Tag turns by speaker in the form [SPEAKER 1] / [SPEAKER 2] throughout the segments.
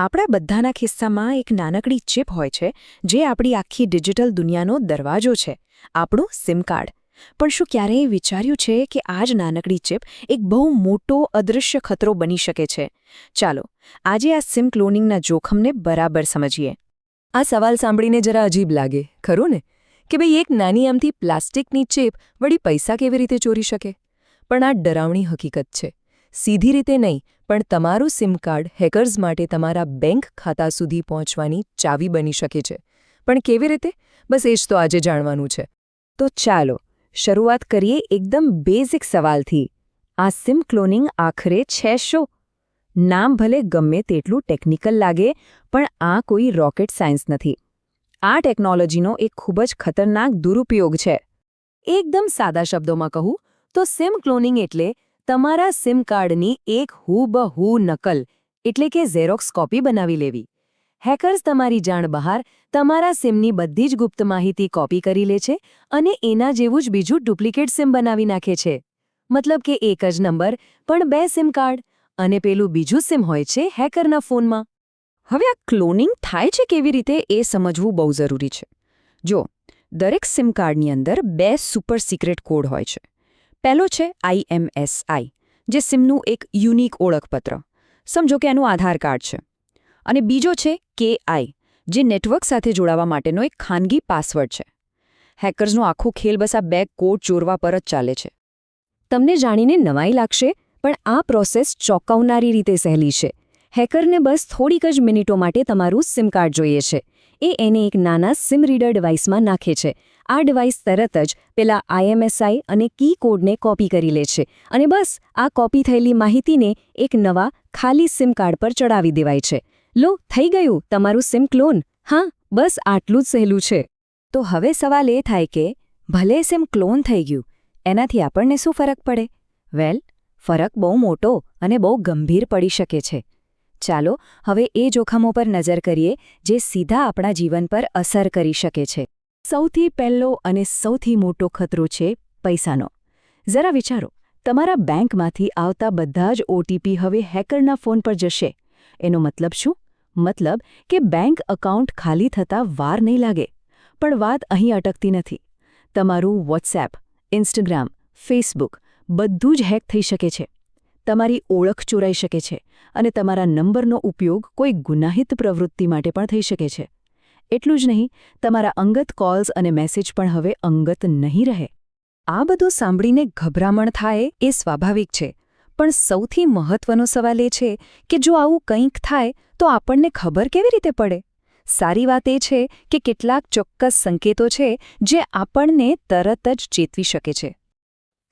[SPEAKER 1] આપણા બધાના ખિસ્સામાં એક નાનકડી ચિપ હોય છે, જે આપણી આખી ડિજિટલ દુનિયાનો દરવાજો છે, આપણું સિમ કાર્ડ. પણ શું ક્યારેય વિચાર્યું છે કે આ જ નાનકડી ચિપ એક બહુ મોટો, અદૃશ્ય ખતરો બની શકે છે? ચાલો, આજે આ સિમ ક્લોનિંગના જોખમને બરાબર સમજીએ.
[SPEAKER 2] આ સવાલ સાંભળીને જરા અજીબ લાગે, ખરું ને? કે ભાઈ એક નાની આમથી પ્લાસ્ટિકની ચેપ વળી પૈસા કેવી રીતે ચોરી શકે? પણ આ ડરાવણી હકીકત છે. સીધી રીતે નહીં પણ તમારું સિમ કાર્ડ હેકર્સ માટે તમારા બેંક ખાતા સુધી પહોંચવાની ચાવી બની શકે છે. પણ કેવી રીતે? બસ એ જ તો આજે જાણવાનું છે.
[SPEAKER 1] તો ચાલો, શરૂઆત કરીએ એકદમ બેઝિક સવાલથી. આ સિમ ક્લોનિંગ આખરે છે શું? નામ ભલે ગમે તેટલું ટેકનિકલ લાગે, પણ આ કોઈ રોકેટ સાયન્સ નથી. આ ટેકનોલોજીનો એક ખૂબ જ ખતરનાક દુરુપયોગ છે. એકદમ સાદા શબ્દોમાં કહું, તો સિમ ક્લોનિંગ એટલે તમારા સિમ કાર્ડની એક હુબહુ નકલ, એટલે કે ઝેરોક્સ કોપી બનાવી લેવી. હેકર્સ તમારી જાણ બહાર તમારા સિમની બધી જ ગુપ્ત માહિતી કોપી કરી લે છે અને એના જેવું જ બીજું ડુપ્લિકેટ સિમ બનાવી નાખે છે. મતલબ કે એક જ નંબર, પણ બે સિમ કાર્ડ અને પેલું બીજું સિમ હોય છે હેકરના ફોનમાં. હવે આ ક્લોનિંગ થાય છે કેવી રીતે એ સમજવું બહુ જરૂરી છે. જો, દરેક સિમ કાર્ડની અંદર બે સુપર સિક્રેટ કોડ હોય છે. પહેલો છે આઈએમએસઆઈ જે સિમનું એક યુનિક ઓળખપત્ર. સમજો કે એનું આધાર કાર્ડ છે. અને બીજો છે કેઆઈ, જે નેટવર્ક સાથે જોડાવા માટેનો એક ખાનગી પાસવર્ડ છે. હેકર્સનો આખો ખેલ બસ આ બે કોડ ચોરવા પર જ ચાલે છે. તમને જાણીને નવાઈ લાગશે, પણ આ પ્રોસેસ ચોંકાવનારી રીતે સહેલી છે. હેકરને બસ થોડીક જ મિનિટો માટે તમારું સિમ કાર્ડ જોઈએ છે. એ એને એક નાના સિમ રીડર ડિવાઇસમાં નાખે છે. આ ડિવાઇસ તરત જ પેલા આઈએમએસઆઈ અને કી કોડને કોપી કરી લે છે અને બસ આ કોપી થયેલી માહિતીને એક નવા ખાલી સિમ કાર્ડ પર ચડાવી દેવાય છે. લો, થઈ ગયું તમારું સિમ ક્લોન હા, બસ આટલું જ સહેલું છે. તો હવે સવાલ એ થાય કે ભલે સિમ ક્લોન થઈ ગયું, એનાથી આપણને શું ફરક પડે? વેલ, ફરક બહુ મોટો અને બહુ ગંભીર પડી શકે છે. ચાલો, હવે એ જોખમો પર નજર કરીએ જે સીધા આપણા જીવન પર અસર કરી શકે છે. સૌથી પહેલો અને સૌથી મોટો ખતરો છે પૈસાનો. જરા વિચારો, તમારા બેંકમાંથી આવતા બધા જ ઓટીપી હવે હેકરના ફોન પર જશે. એનો મતલબ શું? મતલબ કે બેંક એકાઉન્ટ ખાલી થતાં વાર નહીં લાગે. પણ વાત અહીં અટકતી નથી. તમારું વોટ્સએપ, ઇન્સ્ટાગ્રામ, ફેસબુક બધું જ હેક થઈ શકે છે. તમારી ઓળખ ચોરાઈ શકે છે અને તમારા નંબરનો ઉપયોગ કોઈ ગુનાહિત પ્રવૃત્તિ માટે પણ થઈ શકે છે. એટલું જ નહીં, તમારા અંગત કોલ્સ અને મેસેજ પણ હવે અંગત નહીં રહે. આ બધું સાંભળીને ગભરામણ થાય એ સ્વાભાવિક છે, પણ સૌથી મહત્વનો સવાલ એ છે કે જો આવું કંઈક થાય, તો આપણને ખબર કેવી રીતે પડે? સારી વાત એ છે કે કેટલાક ચોક્કસ સંકેતો છે જે આપણને તરત જ ચેતવી શકે છે.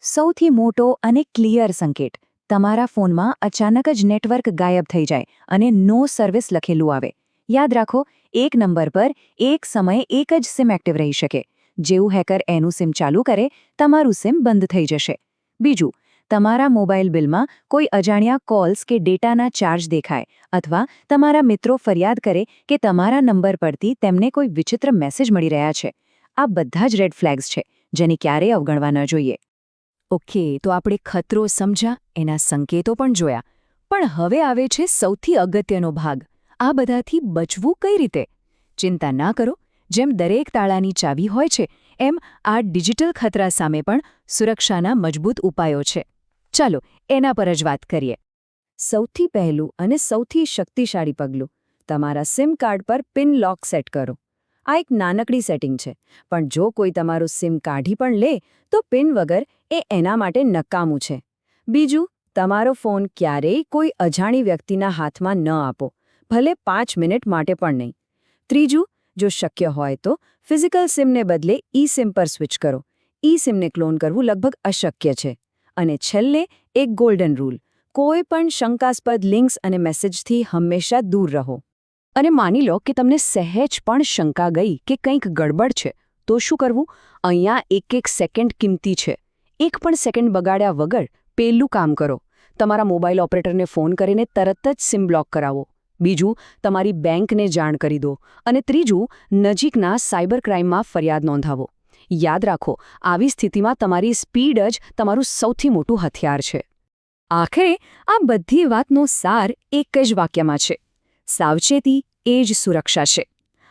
[SPEAKER 1] સૌથી મોટો અને ક્લિયર સંકેત, તમારા ફોનમાં અચાનક જ નેટવર્ક ગાયબ થઈ જાય અને નો સર્વિસ લખેલું આવે. યાદ રાખો, એક નંબર પર એક સમયે એક જ સિમ એક્ટિવ રહી શકે. જેવું હેકર એનું સિમ ચાલુ કરે, તમારું સિમ બંધ થઈ જશે. બીજું, તમારા મોબાઈલ બિલમાં કોઈ અજાણ્યા કોલ્સ કે ડેટાના ચાર્જ દેખાય, અથવા તમારા મિત્રો ફરિયાદ કરે કે તમારા નંબર પરથી તેમને કોઈ વિચિત્ર મેસેજ મળી રહ્યા છે. આ બધા જ રેડ ફ્લેગ્સ છે, જેને ક્યારેય અવગણવા ન જોઈએ. ઓકે તો આપણે ખતરો સમજ્યા, એના સંકેતો પણ જોયા. પણ હવે આવે છે સૌથી અગત્યનો ભાગ. આ બધાથી બચવું કઈ રીતે? ચિંતા ના કરો. જેમ દરેક તાળાની ચાવી હોય છે, એમ આ ડિજિટલ ખતરા સામે પણ સુરક્ષાના મજબૂત ઉપાયો છે. ચાલો, એના પર જ વાત કરીએ. સૌથી પહેલું અને સૌથી શક્તિશાળી પગલું, તમારા સિમ કાર્ડ પર પિન લોક સેટ કરો. આ એક નાનકડી સેટિંગ છે, પણ જો કોઈ તમારું સિમ કાઢી પણ લે, તો પિન વગર એ એના માટે નકામું છે. બીજું, તમારો ફોન ક્યારેય કોઈ અજાણી વ્યક્તિના હાથમાં ન આપો. ભલે પાંચ મિનિટ માટે પણ નહીં. ત્રીજું, જો શક્ય હોય તો ફિઝિકલ સિમને બદલે ઈ સિમ પર સ્વિચ કરો. ઈ સિમને ક્લોન કરવું લગભગ અશક્ય છે. અને છેલ્લે, એક ગોલ્ડન રૂલ. કોઈ પણ શંકાસ્પદ લિંક્સ અને મેસેજથી હંમેશા દૂર રહો. અને માની લો કે તમને સહેજ પણ શંકા ગઈ કે કંઈક ગડબડ છે, તો શું કરવું? અહીંયા એક એક સેકન્ડ કિંમતી છે. એક પણ સેકન્ડ બગાડ્યા વગર પેલું કામ કરો. તમારા મોબાઈલ ઓપરેટરને ફોન કરીને તરત જ સિમ બ્લોક કરાવો. બીજું, તમારી બેંકને જાણ કરી દો અને ત્રીજું, નજીકના સાયબર ક્રાઇમમાં ફરિયાદ નોંધાવો. યાદ રાખો, આવી સ્થિતિમાં તમારી સ્પીડ જ તમારું સૌથી મોટું હથિયાર છે. આખરે, આ બધી વાતનો સાર એક જ વાક્યમાં છે. સાવચેતી એ જ સુરક્ષા છે.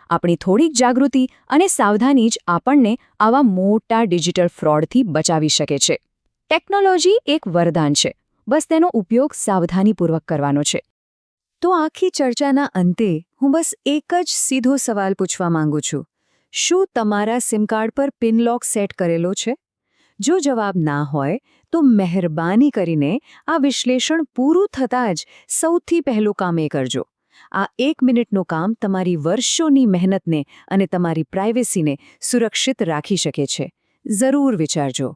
[SPEAKER 1] આપણી થોડીક જાગૃતિ અને સાવધાની જ આપણને આવા મોટા ડિજિટલ ફ્રોડથી બચાવી શકે છે. ટેકનોલોજી એક વરદાન છે. બસ તેનો ઉપયોગ સાવધાનીપૂર્વક કરવાનો છે. તો આખી ચર્ચાના અંતે હું બસ એક જ સીધો સવાલ પૂછવા માંગુ છું. શું તમારા સિમ કાર્ડ પર પિનલોક સેટ કરેલો છે? જો જવાબ ના હોય, તો મહેરબાની કરીને આ વિશ્લેષણ પૂરું થતાં જ સૌથી પહેલું કામ એ કરજો. આ એક મિનિટનું કામ તમારી વર્ષોની મહેનતને અને તમારી પ્રાઇવેસીને સુરક્ષિત રાખી શકે છે. જરૂર વિચારજો.